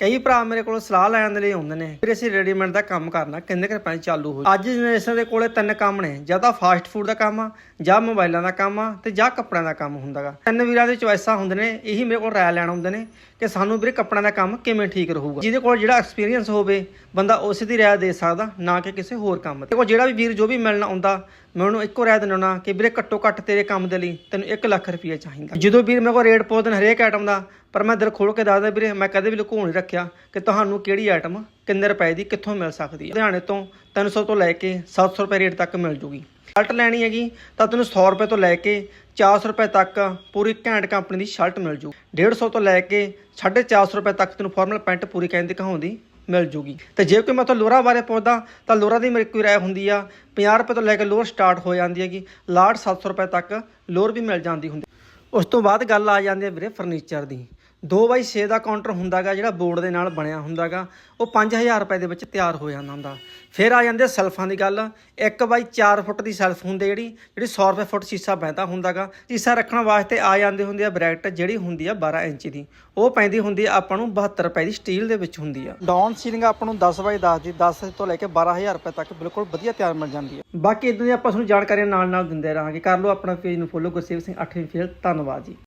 ਕਈ ਭਰਾ ਮੇਰੇ ਕੋਲ ਸਲਾਹ ਲੈਣ ਦੇ ਲਈ ਆਉਂਦੇ ਨੇ, ਫਿਰ ਅਸੀਂ ਰੈਡੀਮੇਡ ਦਾ ਕੰਮ ਕਰਨਾ, ਕਿੰਨੇ ਕੁ ਰੁਪਏ ਚਾਲੂ ਹੋ ਅੱਜ ਜਨਰੇਸ਼ਨ ਦੇ ਕੋਲੇ ਤਿੰਨ ਕੰਮ ਨੇ, ਜਾਂ ਤਾਂ ਫਾਸਟ ਫੂਡ ਦਾ ਕੰਮ ਆ, ਜਾਂ ਮੋਬਾਈਲਾਂ ਦਾ ਕੰਮ ਆ, ਤੇ ਜਾਂ ਕੱਪੜਿਆਂ ਦਾ ਕੰਮ ਹੁੰਦਾਗਾ ਤਿੰਨ ਵੀਰਾਂ ਦੇ ਚੋਇਸਾਂ ਹੁੰਦੇ ਨੇ, ਇਹੀ ਮੇਰੇ ਕੋਲ ਰਾਇ ਲੈਣ ਆਉਂਦੇ ਨੇ ਕਿ ਸਾਨੂੰ ਵੀਰੇ ਕੱਪੜਿਆਂ ਦਾ ਕੰਮ ਕਿਵੇਂ ਠੀਕ ਰਹੂਗਾ। ਜਿਹਦੇ ਕੋਲ ਜਿਹੜਾ ਐਕਸਪੀਰੀਅੰਸ ਹੋਵੇ, ਬੰਦਾ ਉਸੇ ਦੀ ਰਾਇ ਦੇ ਸਕਦਾ, ਨਾ ਕਿ ਕਿਸੇ ਹੋਰ ਕੰਮ ਤੇ। ਕੋਲ ਜਿਹੜਾ ਵੀ ਵੀਰ ਜੋ ਵੀ ਮਿਲਣ ਆਉਂਦਾ, ਮੈਂ ਉਹਨੂੰ ਇੱਕੋ ਰਾਇ ਦਿੰਦਾ ਕਿ ਵੀਰੇ ਘੱਟੋ ਘੱਟ ਤੇਰੇ ਕੰਮ ਦੇ ਲਈ ਤੈਨੂੰ 1 ਲੱਖ ਰੁਪਏ ਚਾਹੀਦਾ। ਜਦੋਂ ਵੀਰ ਮੇਰੇ ਕੋਲ ਰੇਟ ਪੁੱਛਦੇ ਨੇ ਹਰੇਕ ਆਈਟਮ ਦਾ ਪਰ ਮੈਂ ਦਿਲ ਖੋਲ ਕੇ ਦੱਸਦਾ ਵੀਰੇ, ਮੈਂ ਕਦੇ ਵੀ ਲੁਕੋ ਨਹੀਂ ਰੱਖਿਆ ਕਿ ਤੁਹਾਨੂੰ ਕਿਹੜੀ ਆਈਟਮ ਕਿੰਨੇ ਰੁਪਏ ਦੀ ਕਿੱਥੋਂ ਮਿਲ ਸਕਦੀ ਹੈ। ਲੁਧਿਆਣੇ ਤੋਂ 300 ਤੋਂ ਲੈ ਕੇ 700 ਰੁਪਏ ਰੇਟ ਤੱਕ ਮਿਲ ਜੂਗੀ। ਸ਼ਰਟ ਲੈਣੀ ਹੈਗੀ ਤਾਂ ਤੈਨੂੰ 100 ਰੁਪਏ ਤੋਂ ਲੈ ਕੇ 400 ਰੁਪਏ ਤੱਕ ਪੂਰੀ ਘੈਂਟ ਕੰਪਨੀ ਦੀ ਸ਼ਰਟ ਮਿਲ ਜੂ। 150 ਤੋਂ ਲੈ ਕੇ 450 ਰੁਪਏ ਤੱਕ ਤੈਨੂੰ ਫਾਰਮਲ ਪੈਂਟ ਪੂਰੀ ਕਹਿੰਦੀ ਕਹਾਉਂਦੀ ਮਿਲ ਜੂਗੀ। ਤੇ ਜੇ ਕੋਈ ਮੈਂ ਤੋਂ ਲੋਰਾ ਬਾਰੇ ਪੁੱਛਦਾ ਤਾਂ ਲੋਰਾ ਦੀ ਮੇਰੀ ਕੋਈ ਰਾਏ ਹੁੰਦੀ ਆ। 50 ਰੁਪਏ ਤੋਂ ਲੈ ਕੇ ਲੋਰ ਸਟਾਰਟ ਹੋ ਜਾਂਦੀ ਹੈਗੀ। ਲਾਟ 700 ਰੁਪਏ ਤੱਕ ਲੋਰ ਵੀ ਮਿਲ ਜਾਂਦੀ ਹੁੰਦੀ। ਉਸ ਤੋਂ ਬਾਅਦ ਗੱਲ ਆ ਜਾਂਦੀ ਹੈ ਵੀਰੇ ਫਰਨੀਚਰ ਦੀ। 2x6 ਦਾ ਕਾਊਂਟਰ ਹੁੰਦਾਗਾ ਜਿਹੜਾ ਬੋਰਡ ਦੇ ਨਾਲ ਬਣਿਆ ਹੁੰਦਾਗਾ ਉਹ 5000 ਰੁਪਏ ਦੇ ਵਿੱਚ ਤਿਆਰ ਹੋ ਜਾਂਦਾ ਹੁੰਦਾ। ਫਿਰ ਆ ਜਾਂਦੇ ਸੈਲਫਾਂ ਦੀ ਗੱਲ। 1x4 ਫੁੱਟ ਦੀ ਸੈਲਫ ਹੁੰਦੀ ਜਿਹੜੀ ਜਿਹੜੀ 100 ਰੁਪਏ ਫੁੱਟ ਸ਼ੀਸ਼ਾ ਪੈਂਦਾ ਹੁੰਦਾਗਾ। ਸ਼ੀਸ਼ਾ ਰੱਖਣ ਵਾਸਤੇ ਆ ਜਾਂਦੇ ਹੁੰਦੇ ਆ ਬ੍ਰੈਕਟ ਜਿਹੜੀ ਹੁੰਦੀ ਆ 12 ਇੰਚ ਦੀ। ਉਹ ਪੈਂਦੀ ਹੁੰਦੀ ਆ ਆਪਾਂ ਨੂੰ 72 ਰੁਪਏ ਦੀ ਸਟੀਲ ਦੇ ਵਿੱਚ ਹੁੰਦੀ ਆ। ਡਾਊਨ ਸੀਲਿੰਗ ਆਪਾਂ ਨੂੰ 10 ਬਾਈ 10 ਦੀ 10 ਤੋਂ ਲੈ ਕੇ 12000 ਰੁਪਏ ਤੱਕ ਬਿਲਕੁਲ ਵਧੀਆ ਤਿਆਰ ਮਿਲ ਜਾਂਦੀ ਹੈ ਬਾਕੀ ਇਦਾਂ ਦੀ ਆਪਾਂ ਤੁਹਾਨੂੰ ਜਾਣਕਾਰੀਆਂ ਨਾਲ ਨਾਲ ਦਿੰਦੇ ਰਹਾਂਗੇ। ਕਰ ਲਓ ਆਪਣਾ ਪੇਜ ਨੂੰ ਫੋਲੋ ਗੁਰਸੇਵ ਸਿੰਘ 8ਵੀਂ ਫੇਲ ਧੰਨਵਾਦ ਜੀ।